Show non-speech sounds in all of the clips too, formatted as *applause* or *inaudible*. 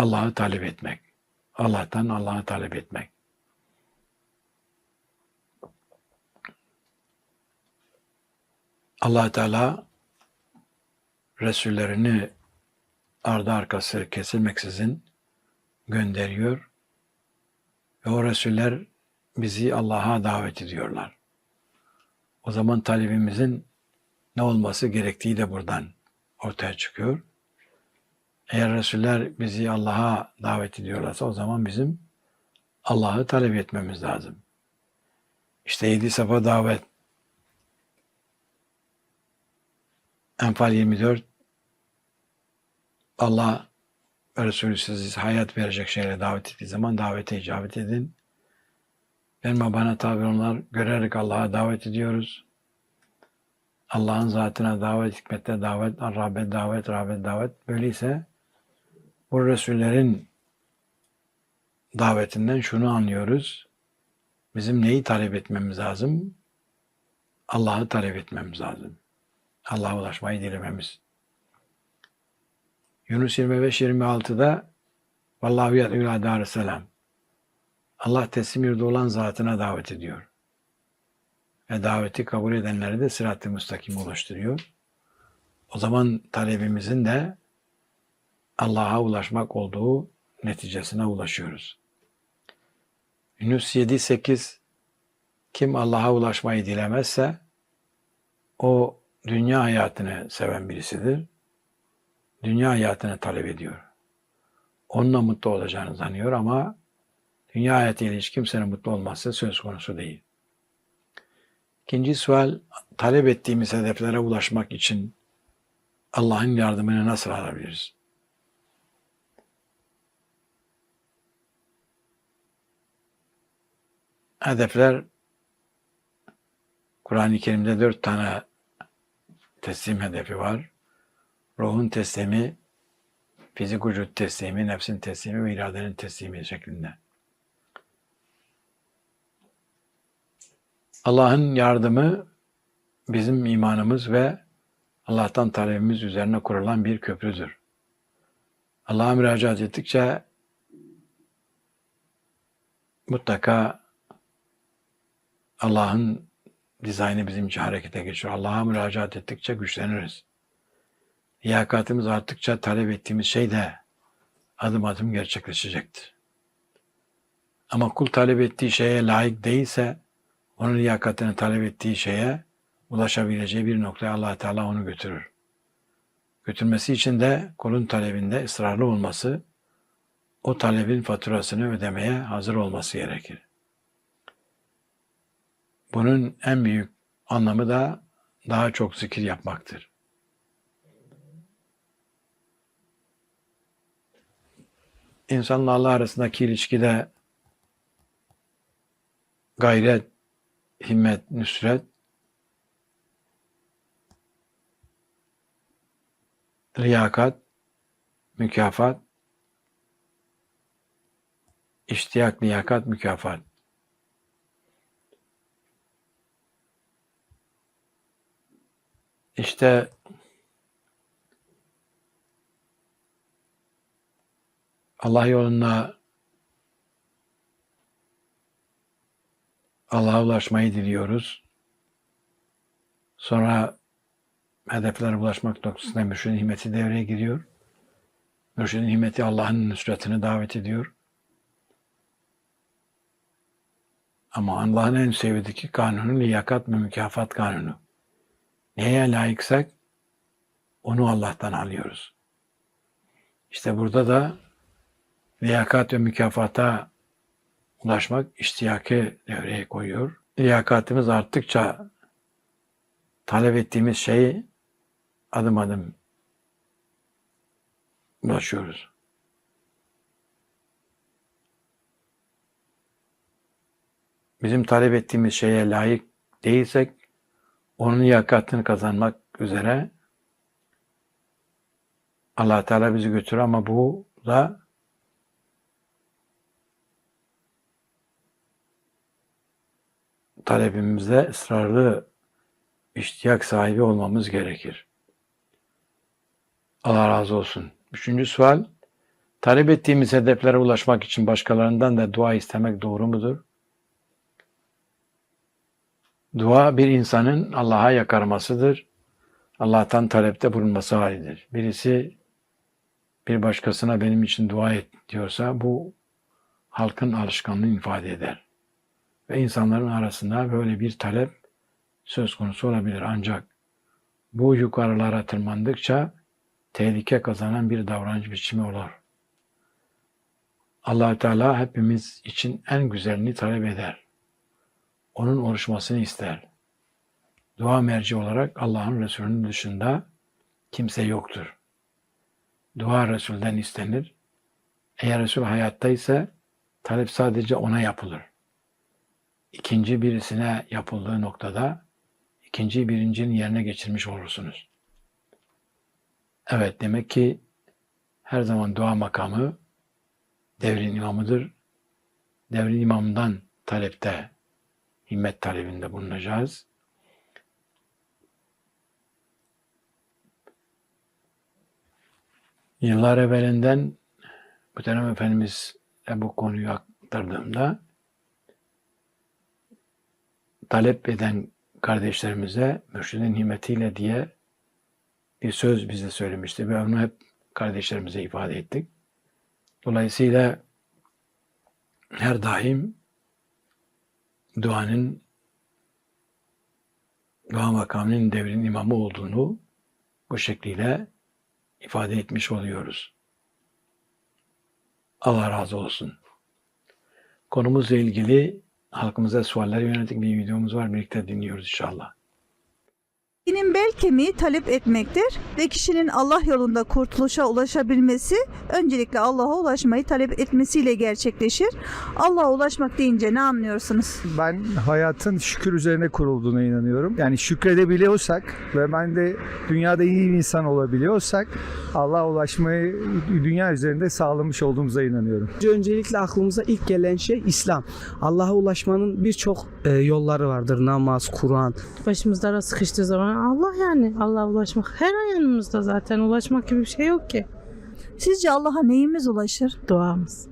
Allah'ı talep etmek. Allah'tan Allah'ı talep etmek. allah Teala Resullerini ardı arkası kesilmeksizin gönderiyor ve o Resuller bizi Allah'a davet ediyorlar. O zaman talebimizin ne olması gerektiği de buradan ortaya çıkıyor. Eğer Resuller bizi Allah'a davet ediyorlarsa o zaman bizim Allah'ı talep etmemiz lazım. İşte yedi safa davet. Enfal 24 Allah Resulü sizi hayat verecek şeylere davet ettiği zaman davete icabet edin. Benim bana tabi onlar görerek Allah'a davet ediyoruz. Allah'ın zatına davet, hikmette davet, rağbet davet, rağbet davet. Böyleyse bu Resullerin davetinden şunu anlıyoruz. Bizim neyi talep etmemiz lazım? Allah'ı talep etmemiz lazım. Allah'a ulaşmayı dilememiz. Yunus 25-26'da Vallahu yad'u ila selam. Allah teslim yurdu olan zatına davet ediyor. Ve daveti kabul edenleri de sırat-ı müstakim ulaştırıyor. O zaman talebimizin de Allah'a ulaşmak olduğu neticesine ulaşıyoruz. Yunus 7-8 Kim Allah'a ulaşmayı dilemezse o dünya hayatını seven birisidir. Dünya hayatını talep ediyor. Onunla mutlu olacağını sanıyor ama dünya hayatıyla hiç kimsenin mutlu olması söz konusu değil. İkinci sual, talep ettiğimiz hedeflere ulaşmak için Allah'ın yardımını nasıl alabiliriz? Hedefler Kur'an-ı Kerim'de dört tane teslim hedefi var. Ruhun teslimi, fizik vücut teslimi, nefsin teslimi ve iradenin teslimi şeklinde. Allah'ın yardımı bizim imanımız ve Allah'tan talebimiz üzerine kurulan bir köprüdür. Allah'a müracaat ettikçe mutlaka Allah'ın dizaynı bizim için harekete geçiyor. Allah'a müracaat ettikçe güçleniriz. Liyakatımız arttıkça talep ettiğimiz şey de adım adım gerçekleşecektir. Ama kul talep ettiği şeye layık değilse onun liyakatını talep ettiği şeye ulaşabileceği bir noktaya allah Teala onu götürür. Götürmesi için de kulun talebinde ısrarlı olması, o talebin faturasını ödemeye hazır olması gerekir. Bunun en büyük anlamı da daha çok zikir yapmaktır. İnsanla Allah arasındaki ilişkide gayret, himmet, nüsret, liyakat, mükafat, iştiyak, liyakat, mükafat. İşte Allah yolunda Allah'a ulaşmayı diliyoruz. Sonra hedeflere ulaşmak noktasında mürşidin himmeti devreye giriyor. Mürşidin himmeti Allah'ın nusretini davet ediyor. Ama Allah'ın en sevdiği kanunu liyakat ve mükafat kanunu. Neye layıksak onu Allah'tan alıyoruz. İşte burada da liyakat ve mükafata ulaşmak iştiyakı devreye koyuyor. Liyakatımız arttıkça talep ettiğimiz şeyi adım adım ulaşıyoruz. Bizim talep ettiğimiz şeye layık değilsek onun yakatını kazanmak üzere allah Teala bizi götürür ama bu da talebimizde ısrarlı iştiyak sahibi olmamız gerekir. Allah razı olsun. Üçüncü sual, Talep ettiğimiz hedeflere ulaşmak için başkalarından da dua istemek doğru mudur? Dua bir insanın Allah'a yakarmasıdır. Allah'tan talepte bulunması halidir. Birisi bir başkasına benim için dua et diyorsa bu halkın alışkanlığını ifade eder. Ve insanların arasında böyle bir talep söz konusu olabilir. Ancak bu yukarılara tırmandıkça tehlike kazanan bir davranış biçimi olur. allah Teala hepimiz için en güzelini talep eder. Onun oluşmasını ister. Dua merci olarak Allah'ın Resulü'nün dışında kimse yoktur. Dua Resul'den istenir. Eğer Resul hayattaysa talep sadece ona yapılır. İkinci birisine yapıldığı noktada ikinci birincinin yerine geçirmiş olursunuz. Evet demek ki her zaman dua makamı devrin imamıdır. Devrin imamından talepte, himmet talebinde bulunacağız. Yıllar evvelinden Muhterem Efendimiz bu konuyu aktardığımda talep eden kardeşlerimize mürşidin himmetiyle diye bir söz bize söylemişti ve onu hep kardeşlerimize ifade ettik. Dolayısıyla her daim duanın dua makamının devrin imamı olduğunu bu şekliyle ifade etmiş oluyoruz. Allah razı olsun. Konumuzla ilgili halkımıza sualler yönelik bir videomuz var. Birlikte dinliyoruz inşallah. Dinin bel kemiği talep etmektir ve kişinin Allah yolunda kurtuluşa ulaşabilmesi öncelikle Allah'a ulaşmayı talep etmesiyle gerçekleşir. Allah'a ulaşmak deyince ne anlıyorsunuz? Ben hayatın şükür üzerine kurulduğuna inanıyorum. Yani şükredebiliyorsak ve ben de dünyada iyi bir insan olabiliyorsak Allah'a ulaşmayı dünya üzerinde sağlamış olduğumuza inanıyorum. Öncelikle aklımıza ilk gelen şey İslam. Allah'a ulaşmanın birçok e, yolları vardır. Namaz, Kur'an. Başımız dara sıkıştığı zaman Allah yani Allah'a ulaşmak her an yanımızda zaten ulaşmak gibi bir şey yok ki. Sizce Allah'a neyimiz ulaşır? Duamız,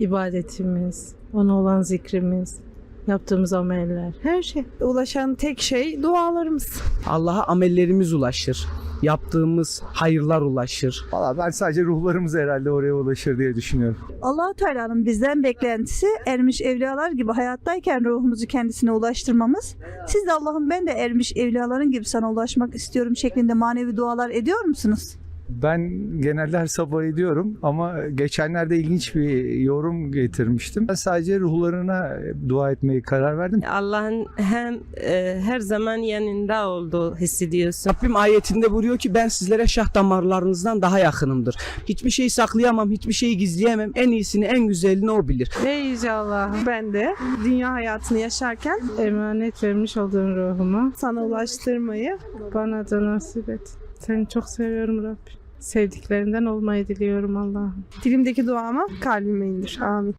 ibadetimiz, ona olan zikrimiz, yaptığımız ameller, her şey. ulaşan tek şey dualarımız. Allah'a amellerimiz ulaşır. Yaptığımız hayırlar ulaşır. Valla ben sadece ruhlarımız herhalde oraya ulaşır diye düşünüyorum. allah Teala'nın bizden beklentisi ermiş evliyalar gibi hayattayken ruhumuzu kendisine ulaştırmamız. Siz de Allah'ım ben de ermiş evliyaların gibi sana ulaşmak istiyorum şeklinde manevi dualar ediyor musunuz? Ben genelde her sabah ediyorum ama geçenlerde ilginç bir yorum getirmiştim. Ben sadece ruhlarına dua etmeyi karar verdim. Allah'ın hem e, her zaman yanında olduğu hissediyorsun. Rabbim ayetinde buyuruyor ki ben sizlere şah damarlarınızdan daha yakınımdır. Hiçbir şeyi saklayamam, hiçbir şeyi gizleyemem. En iyisini, en güzelini o bilir. Ey Yüce Allah'ım Ben de dünya hayatını yaşarken emanet vermiş olduğun ruhumu sana ulaştırmayı bana da nasip et. Seni çok seviyorum Rabbim. Sevdiklerinden olmayı diliyorum Allah'ım. dilimdeki duama kalbime indir. Amin.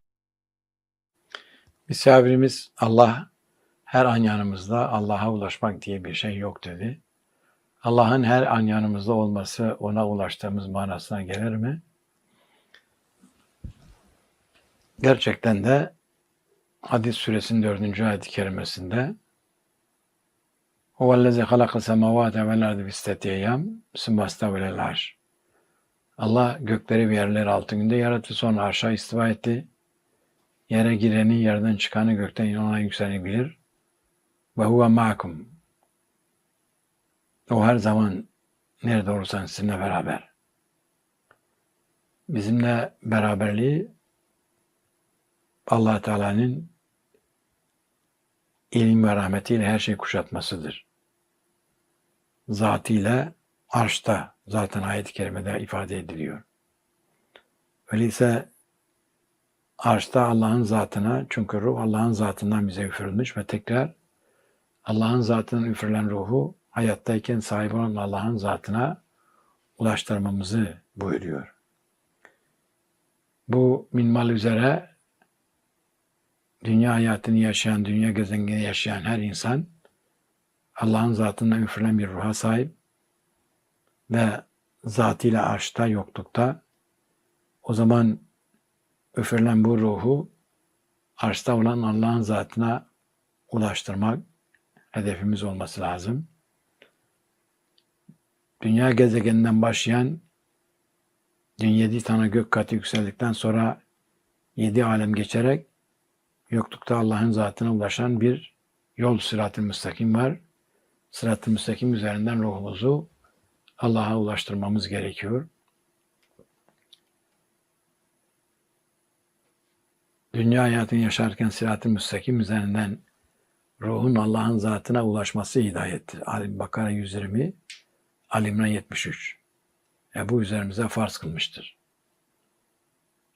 Misafirimiz Allah her an yanımızda Allah'a ulaşmak diye bir şey yok dedi. Allah'ın her an yanımızda olması ona ulaştığımız manasına gelir mi? Gerçekten de Hadis suresinin dördüncü ayet-i kerimesinde Huvellezi halaka semavate vel ardı bisteti eyyam sümmasta velel arş. Allah gökleri ve yerleri altı günde yarattı sonra arşa istiva etti. Yere gireni, yerden çıkanı, gökten inen yükseleni bilir. Ve huve ma'akum. O her zaman nerede olursan sizinle beraber. Bizimle beraberliği allah Teala'nın ilim ve rahmetiyle her şeyi kuşatmasıdır. Zatıyla arşta zaten ayet-i kerimede ifade ediliyor. Öyleyse arşta Allah'ın zatına çünkü ruh Allah'ın zatından bize üfürülmüş ve tekrar Allah'ın zatından üfürülen ruhu hayattayken sahip olan Allah'ın zatına ulaştırmamızı buyuruyor. Bu minval üzere dünya hayatını yaşayan, dünya gezegeninde yaşayan her insan Allah'ın zatından üfürülen bir ruha sahip ve zatıyla arşta, yoklukta O zaman üfürülen bu ruhu arşta olan Allah'ın zatına ulaştırmak hedefimiz olması lazım. Dünya gezegeninden başlayan dün yedi tane gök katı yükseldikten sonra yedi alem geçerek yoklukta Allah'ın zatına ulaşan bir yol sırat-ı müstakim var. Sırat-ı müstakim üzerinden ruhumuzu Allah'a ulaştırmamız gerekiyor. Dünya hayatını yaşarken sırat-ı müstakim üzerinden ruhun Allah'ın zatına ulaşması hidayettir. Alim Bakara 120, Ali İmran 73. E bu üzerimize farz kılmıştır.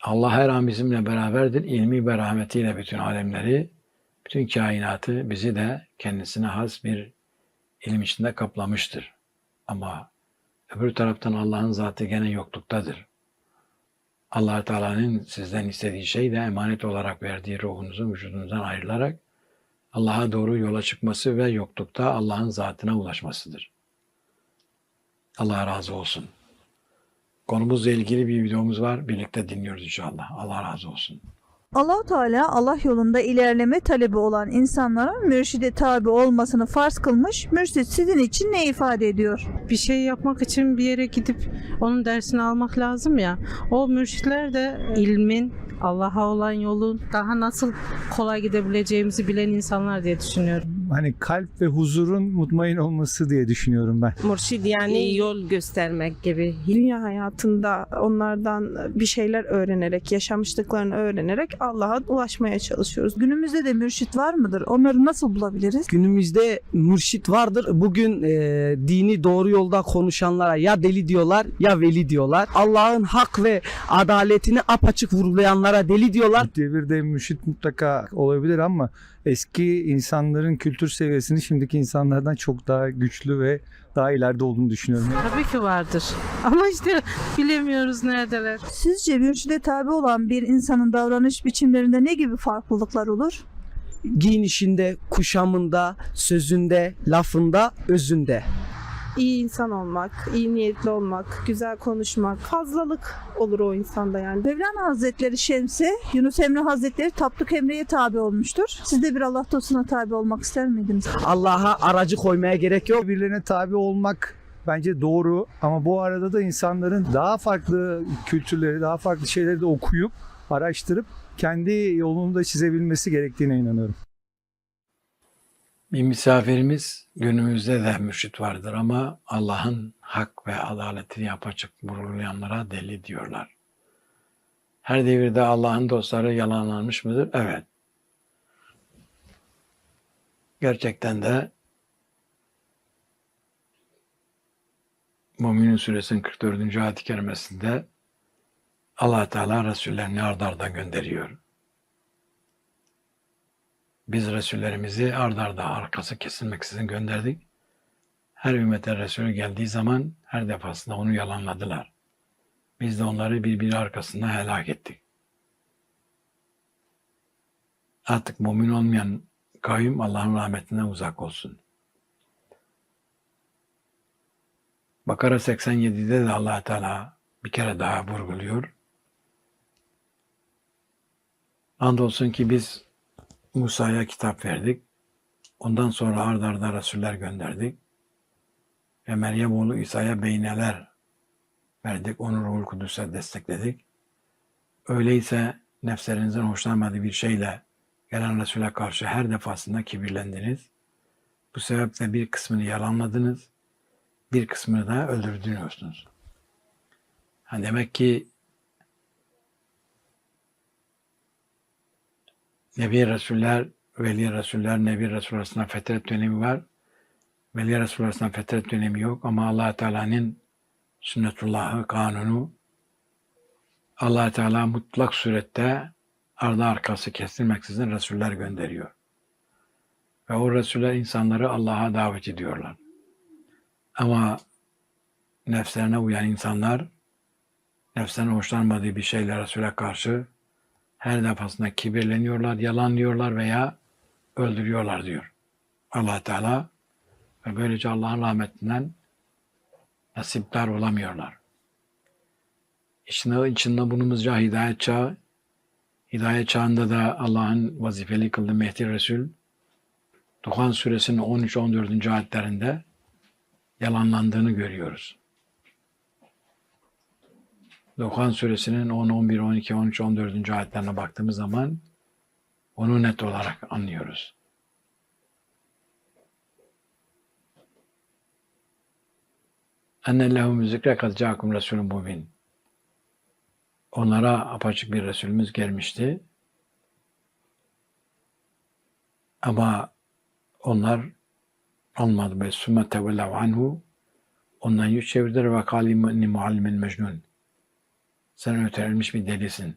Allah her an bizimle beraberdir. İlmi ve rahmetiyle bütün alemleri, bütün kainatı bizi de kendisine has bir ilim içinde kaplamıştır. Ama öbür taraftan Allah'ın zatı gene yokluktadır. allah Teala'nın sizden istediği şey de emanet olarak verdiği ruhunuzun vücudunuzdan ayrılarak Allah'a doğru yola çıkması ve yoklukta Allah'ın zatına ulaşmasıdır. Allah razı olsun. Konumuzla ilgili bir videomuz var. Birlikte dinliyoruz inşallah. Allah razı olsun. Allahu Teala Allah yolunda ilerleme talebi olan insanlara mürşide tabi olmasını farz kılmış. Mürşid sizin için ne ifade ediyor? Bir şey yapmak için bir yere gidip onun dersini almak lazım ya. O mürşitler de ilmin, Allah'a olan yolun daha nasıl kolay gidebileceğimizi bilen insanlar diye düşünüyorum. Hani kalp ve huzurun mutmain olması diye düşünüyorum ben. Murşid yani yol göstermek gibi. Dünya hayatında onlardan bir şeyler öğrenerek, yaşamışlıklarını öğrenerek Allah'a ulaşmaya çalışıyoruz. Günümüzde de mürşit var mıdır? Onları nasıl bulabiliriz? Günümüzde mürşit vardır. Bugün e, dini doğru yolda konuşanlara ya deli diyorlar ya veli diyorlar. Allah'ın hak ve adaletini apaçık vurgulayanlara deli diyorlar. Bu devirde mürşit mutlaka olabilir ama eski insanların kültür seviyesini şimdiki insanlardan çok daha güçlü ve daha ileride olduğunu düşünüyorum. Tabii ki vardır. *laughs* Ama işte bilemiyoruz neredeler. Sizce mürşide tabi olan bir insanın davranış biçimlerinde ne gibi farklılıklar olur? Giyinişinde, kuşamında, sözünde, lafında, özünde. İyi insan olmak, iyi niyetli olmak, güzel konuşmak, fazlalık olur o insanda yani. Mevlana Hazretleri Şems'e, Yunus Emre Hazretleri Tapduk Emre'ye tabi olmuştur. Siz de bir Allah dostuna tabi olmak ister miydiniz? Allah'a aracı koymaya gerek yok. Birbirlerine tabi olmak bence doğru ama bu arada da insanların daha farklı kültürleri, daha farklı şeyleri de okuyup, araştırıp kendi yolunu da çizebilmesi gerektiğine inanıyorum. Bir misafirimiz günümüzde de mürşit vardır ama Allah'ın hak ve adaletini apaçık vurgulayanlara deli diyorlar. Her devirde Allah'ın dostları yalanlanmış mıdır? Evet. Gerçekten de Müminun Suresinin 44. ayet-i kerimesinde allah Teala Resullerini ard arda gönderiyor. Biz Resullerimizi ard arda arkası kesilmeksizin gönderdik. Her ümmete Resulü geldiği zaman her defasında onu yalanladılar. Biz de onları birbiri arkasında helak ettik. Artık mümin olmayan kavim Allah'ın rahmetinden uzak olsun. Bakara 87'de de allah Teala bir kere daha vurguluyor. Andolsun ki biz Musa'ya kitap verdik. Ondan sonra ard arda Resuller gönderdik. Ve Meryem oğlu İsa'ya beyneler verdik. Onu Ruhul Kudüs'e destekledik. Öyleyse nefslerinizin hoşlanmadığı bir şeyle gelen Resul'e karşı her defasında kibirlendiniz. Bu sebeple bir kısmını yalanladınız. Bir kısmını da öldürdünüz. Ha demek ki Nebi Resuller, Veli Resuller, Nebi Resul arasında fetret dönemi var. Veli Resul arasında fetret dönemi yok ama allah Teala'nın sünnetullahı, kanunu allah Teala mutlak surette ardı arkası kesilmeksizin Resuller gönderiyor. Ve o Resuller insanları Allah'a davet ediyorlar. Ama nefslerine uyan insanlar nefslerine hoşlanmadığı bir şeyle Resul'e karşı her defasında kibirleniyorlar, yalanlıyorlar veya öldürüyorlar diyor. allah Teala ve böylece Allah'ın rahmetinden nasipdar olamıyorlar. içinde, içinde bulunduğumuzca hidayet çağı. Hidayet çağında da Allah'ın vazifeli kıldığı Mehdi Resul Duhan suresinin 13-14. ayetlerinde yalanlandığını görüyoruz. Duhan suresinin 10, 11, 12, 13, 14. ayetlerine baktığımız zaman onu net olarak anlıyoruz. Enne lehum zikre kad ca'akum resulun mubin. Onlara apaçık bir Resulümüz gelmişti. Ama onlar olmadı. Ve sümme tevellev anhu. Ondan yüz çevirdiler ve kâli inni muallimin mecnun. Sen öterilmiş bir delisin.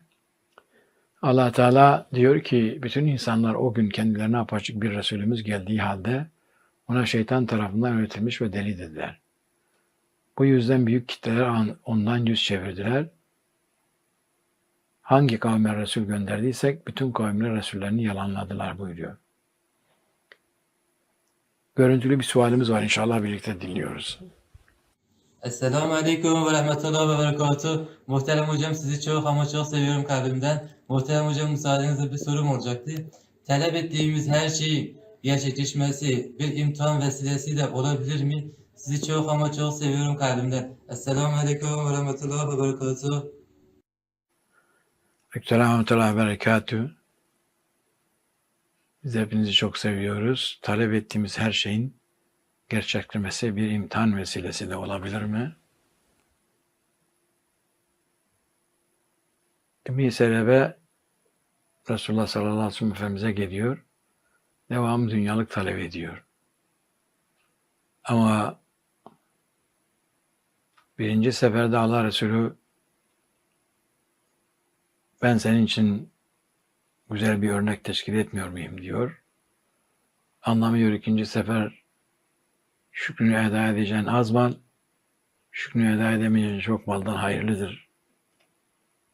allah Teala diyor ki bütün insanlar o gün kendilerine apaçık bir Resulümüz geldiği halde ona şeytan tarafından öğretilmiş ve deli dediler. Bu yüzden büyük kitleler an- ondan yüz çevirdiler. Hangi kavme Resul gönderdiysek bütün kavimler Resullerini yalanladılar buyuruyor. Görüntülü bir sualimiz var inşallah birlikte dinliyoruz. Esselamu Aleyküm ve Rahmetullah ve Berekatuhu. Muhterem hocam sizi çok ama çok seviyorum kalbimden. Muhterem hocam müsaadenizle bir sorum olacaktı. Talep ettiğimiz her şeyin gerçekleşmesi bir imtihan vesilesiyle olabilir mi? Sizi çok ama çok seviyorum kalbimden. Esselamu Aleyküm ve Rahmetullah ve Berekatuhu. Selamü ve berekatü. Biz hepinizi çok seviyoruz. Talep ettiğimiz her şeyin gerçekleşmesi bir imtihan vesilesi de olabilir mi? Ümmü Selebe Resulullah sallallahu aleyhi ve sellem Efendimiz'e geliyor. Devam dünyalık talep ediyor. Ama birinci seferde Allah Resulü ben senin için güzel bir örnek teşkil etmiyor muyum diyor. Anlamıyor ikinci sefer şükrünü eda edeceğin az mal, şükrünü eda edemeyeceğin çok maldan hayırlıdır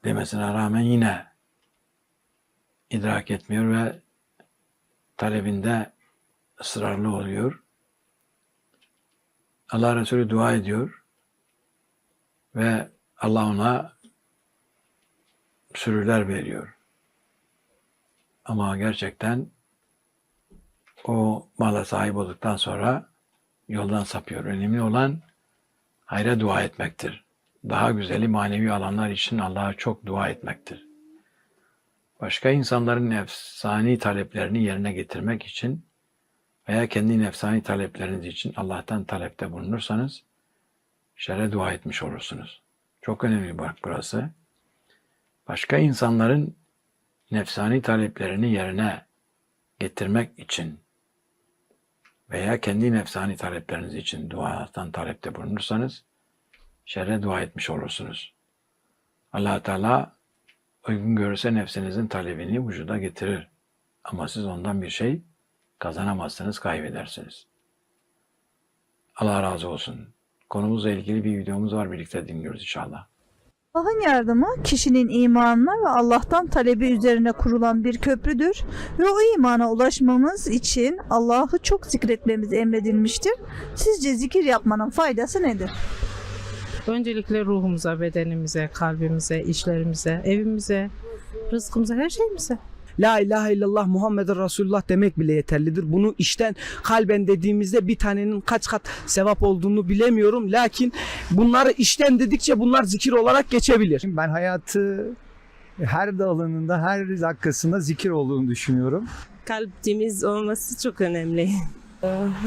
demesine rağmen yine idrak etmiyor ve talebinde ısrarlı oluyor. Allah Resulü dua ediyor ve Allah ona sürüler veriyor. Ama gerçekten o mala sahip olduktan sonra yoldan sapıyor. Önemli olan hayra dua etmektir. Daha güzeli manevi alanlar için Allah'a çok dua etmektir. Başka insanların nefsani taleplerini yerine getirmek için veya kendi nefsani talepleriniz için Allah'tan talepte bulunursanız şere dua etmiş olursunuz. Çok önemli bak burası başka insanların nefsani taleplerini yerine getirmek için veya kendi nefsani talepleriniz için duadan talepte bulunursanız şerre dua etmiş olursunuz. allah Teala uygun görürse nefsinizin talebini vücuda getirir. Ama siz ondan bir şey kazanamazsınız, kaybedersiniz. Allah razı olsun. Konumuzla ilgili bir videomuz var. Birlikte dinliyoruz inşallah. Allah'ın yardımı kişinin imanına ve Allah'tan talebi üzerine kurulan bir köprüdür ve o imana ulaşmamız için Allah'ı çok zikretmemiz emredilmiştir. Sizce zikir yapmanın faydası nedir? Öncelikle ruhumuza, bedenimize, kalbimize, işlerimize, evimize, rızkımıza, her şeyimize. La ilahe illallah Muhammeden Resulullah demek bile yeterlidir. Bunu işten kalben dediğimizde bir tanenin kaç kat sevap olduğunu bilemiyorum. Lakin bunları işten dedikçe bunlar zikir olarak geçebilir. Ben hayatı her alanında, her dakikasında zikir olduğunu düşünüyorum. Kalp temiz olması çok önemli.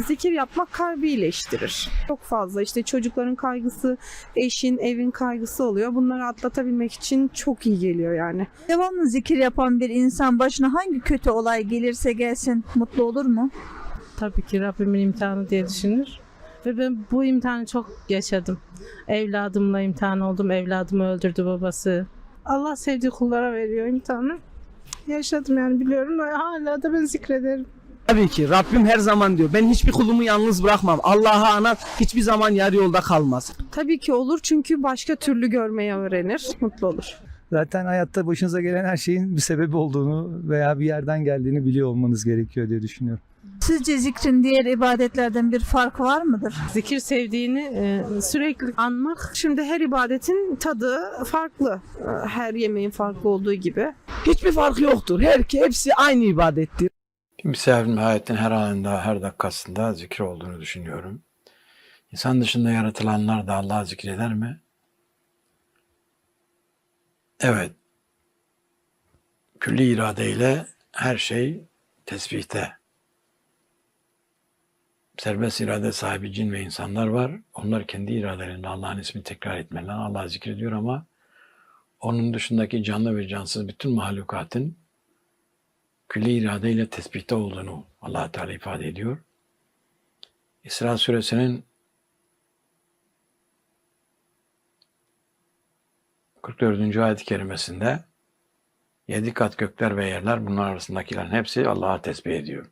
Zikir yapmak kalbi iyileştirir. Çok fazla işte çocukların kaygısı, eşin, evin kaygısı oluyor. Bunları atlatabilmek için çok iyi geliyor yani. Devamlı zikir yapan bir insan başına hangi kötü olay gelirse gelsin mutlu olur mu? Tabii ki Rabbimin imtihanı diye düşünür. Ve ben bu imtihanı çok yaşadım. Evladımla imtihan oldum. Evladımı öldürdü babası. Allah sevdiği kullara veriyor imtihanı. Yaşadım yani biliyorum ve hala da ben zikrederim. Tabii ki Rabbim her zaman diyor ben hiçbir kulumu yalnız bırakmam. Allah'a anat hiçbir zaman yarı yolda kalmaz. Tabii ki olur çünkü başka türlü görmeyi öğrenir, mutlu olur. Zaten hayatta başınıza gelen her şeyin bir sebebi olduğunu veya bir yerden geldiğini biliyor olmanız gerekiyor diye düşünüyorum. Sizce zikrin diğer ibadetlerden bir farkı var mıdır? Zikir sevdiğini e, sürekli anmak Şimdi her ibadetin tadı farklı. Ee, Her yemeğin farklı olduğu gibi. Hiçbir farkı yoktur. Her hepsi aynı ibadettir. Bir misafirin hayatın her anında, her dakikasında zikir olduğunu düşünüyorum. İnsan dışında yaratılanlar da Allah'ı zikreder mi? Evet. Külli iradeyle her şey tesbihte. Serbest irade sahibi cin ve insanlar var. Onlar kendi iradelerinde Allah'ın ismini tekrar etmeler, Allah'ı zikrediyor ama onun dışındaki canlı ve cansız bütün mahlukatın külli iradeyle tesbihte olduğunu allah Teala ifade ediyor. İsra suresinin 44. ayet-i kerimesinde yedi kat gökler ve yerler bunlar arasındakilerin hepsi Allah'a tesbih ediyor.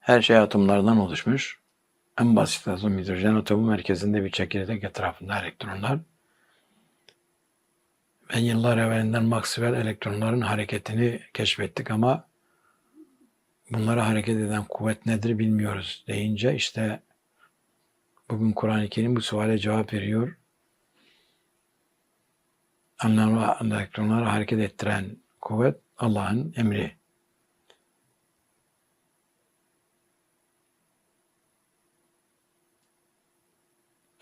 Her şey atomlardan oluşmuş. En basit atom hidrojen atomu merkezinde bir çekirdek etrafında elektronlar ben yıllar evvelinden Maxwell elektronların hareketini keşfettik ama bunları hareket eden kuvvet nedir bilmiyoruz deyince işte bugün Kur'an-ı Kerim bu suale cevap veriyor. Anlamlı elektronları hareket ettiren kuvvet Allah'ın emri.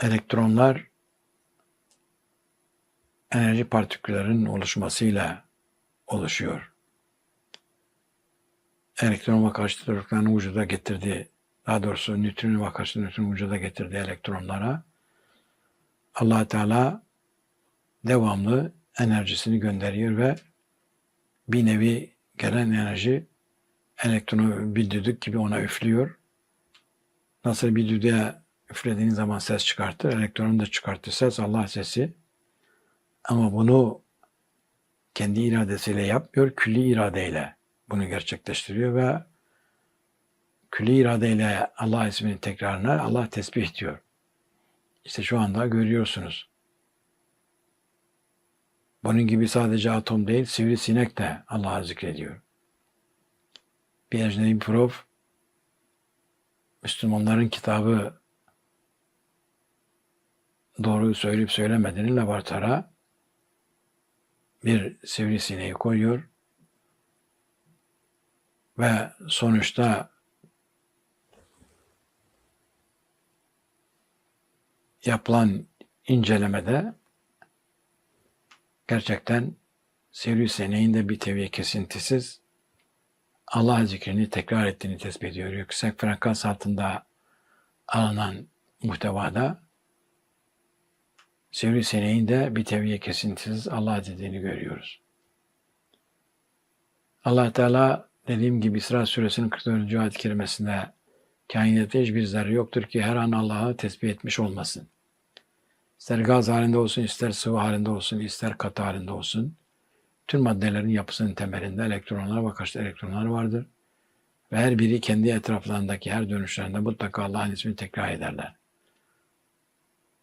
Elektronlar enerji partiküllerinin oluşmasıyla oluşuyor. Elektron ve karşıt elektronların vücuda getirdiği, daha doğrusu nötron ve karşıt nötron vücuda getirdiği elektronlara allah Teala devamlı enerjisini gönderiyor ve bir nevi gelen enerji elektronu bir düdük gibi ona üflüyor. Nasıl bir düdüğe üflediğin zaman ses çıkartır, elektronun da çıkarttığı ses Allah sesi. Ama bunu kendi iradesiyle yapmıyor, külli iradeyle bunu gerçekleştiriyor ve külli iradeyle Allah isminin tekrarına Allah tesbih diyor. İşte şu anda görüyorsunuz. Bunun gibi sadece atom değil, sivrisinek de Allah'ı zikrediyor. Bir ecnebi prof, Müslümanların kitabı doğruyu söyleyip söylemediğini laboratuvara bir sivrisineği koyuyor ve sonuçta yapılan incelemede gerçekten sivrisineğin de bir teviye kesintisiz Allah zikrini tekrar ettiğini tespit ediyor. Yüksek frekans altında alınan muhtevada sivrisineğin de bir teviye kesintisiz Allah dediğini görüyoruz. allah Teala dediğim gibi İsra suresinin 44. ayet-i kerimesinde kainatta hiçbir zerre yoktur ki her an Allah'ı tesbih etmiş olmasın. İster gaz halinde olsun, ister sıvı halinde olsun, ister katı halinde olsun. Tüm maddelerin yapısının temelinde elektronlar ve karşıt elektronlar vardır. Ve her biri kendi etraflarındaki her dönüşlerinde mutlaka Allah'ın ismini tekrar ederler.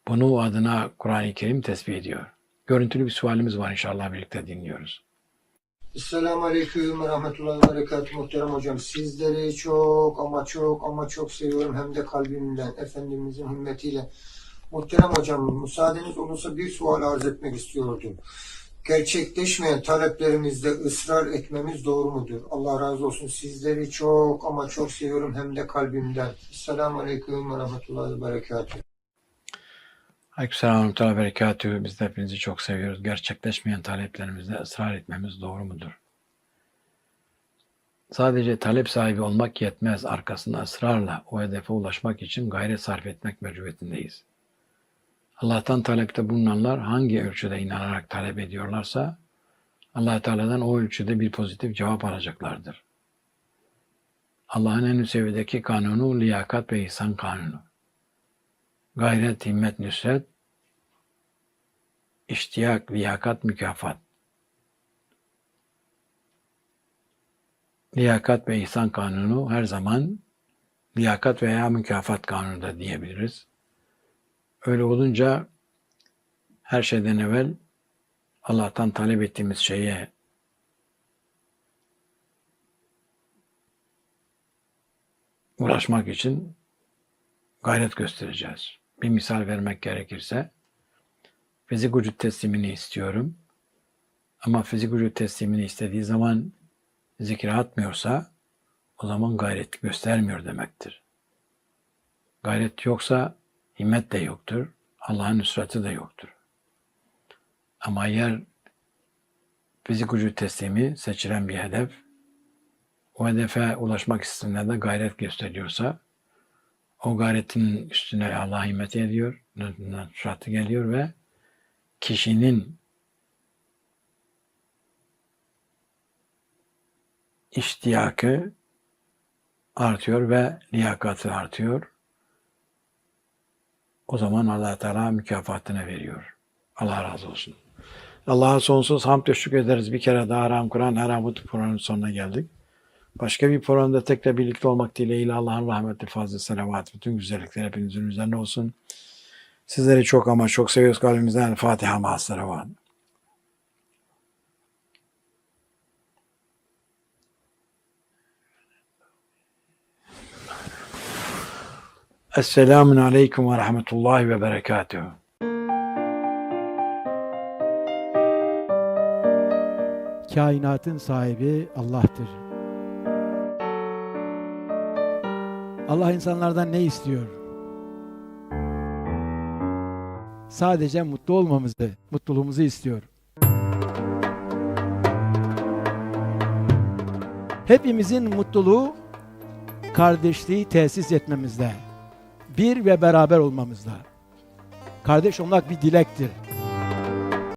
Bunu adına Kur'an-ı Kerim tesbih ediyor. Görüntülü bir sualimiz var inşallah birlikte dinliyoruz. Esselamu Aleyküm ve Rahmetullahi ve muhterem hocam. Sizleri çok ama çok ama çok seviyorum hem de kalbimden, Efendimizin hürmetiyle. Muhterem hocam müsaadeniz olursa bir sual arz etmek istiyordum. Gerçekleşmeyen taleplerimizde ısrar etmemiz doğru mudur? Allah razı olsun. Sizleri çok ama çok seviyorum hem de kalbimden. Esselamu Aleyküm ve Rahmetullahi ve. Aleykümselam ve berekatühü. Biz de hepinizi çok seviyoruz. Gerçekleşmeyen taleplerimizde ısrar etmemiz doğru mudur? Sadece talep sahibi olmak yetmez. Arkasında ısrarla o hedefe ulaşmak için gayret sarf etmek mecburiyetindeyiz. Allah'tan talepte bulunanlar hangi ölçüde inanarak talep ediyorlarsa allah Teala'dan o ölçüde bir pozitif cevap alacaklardır. Allah'ın en üst seviyedeki kanunu liyakat ve ihsan kanunu. Gayret, himmet, nüsret, iştiyak, liyakat, mükafat. Liyakat ve ihsan kanunu her zaman liyakat veya mükafat kanunu da diyebiliriz. Öyle olunca her şeyden evvel Allah'tan talep ettiğimiz şeye ulaşmak için gayret göstereceğiz. Bir misal vermek gerekirse fizik vücut teslimini istiyorum. Ama fizik vücut teslimini istediği zaman zikre atmıyorsa o zaman gayret göstermiyor demektir. Gayret yoksa himmet de yoktur. Allah'ın nusratı da yoktur. Ama eğer fizik vücut teslimi seçilen bir hedef, o hedefe ulaşmak istediğinde gayret gösteriyorsa, o gayretin üstüne Allah himmet ediyor, nusratı geliyor ve kişinin iştiyakı artıyor ve liyakatı artıyor. O zaman allah Teala mükafatını veriyor. Allah razı olsun. Allah'a sonsuz hamd ve şükrederiz. Bir kere daha Haram Kur'an, Haram programının sonuna geldik. Başka bir programda tekrar birlikte olmak dileğiyle Allah'ın rahmeti, fazla selavat, bütün güzellikler hepinizin üzerine olsun. Sizleri çok ama çok seviyoruz kalbimizden. Fatiha ma'as selavat. Esselamun Aleyküm ve Rahmetullahi ve Berekatuhu. Kainatın sahibi Allah'tır. Allah insanlardan ne istiyor? Sadece mutlu olmamızı, mutluluğumuzu istiyor. Hepimizin mutluluğu kardeşliği tesis etmemizde. Bir ve beraber olmamızda. Kardeş olmak bir dilektir.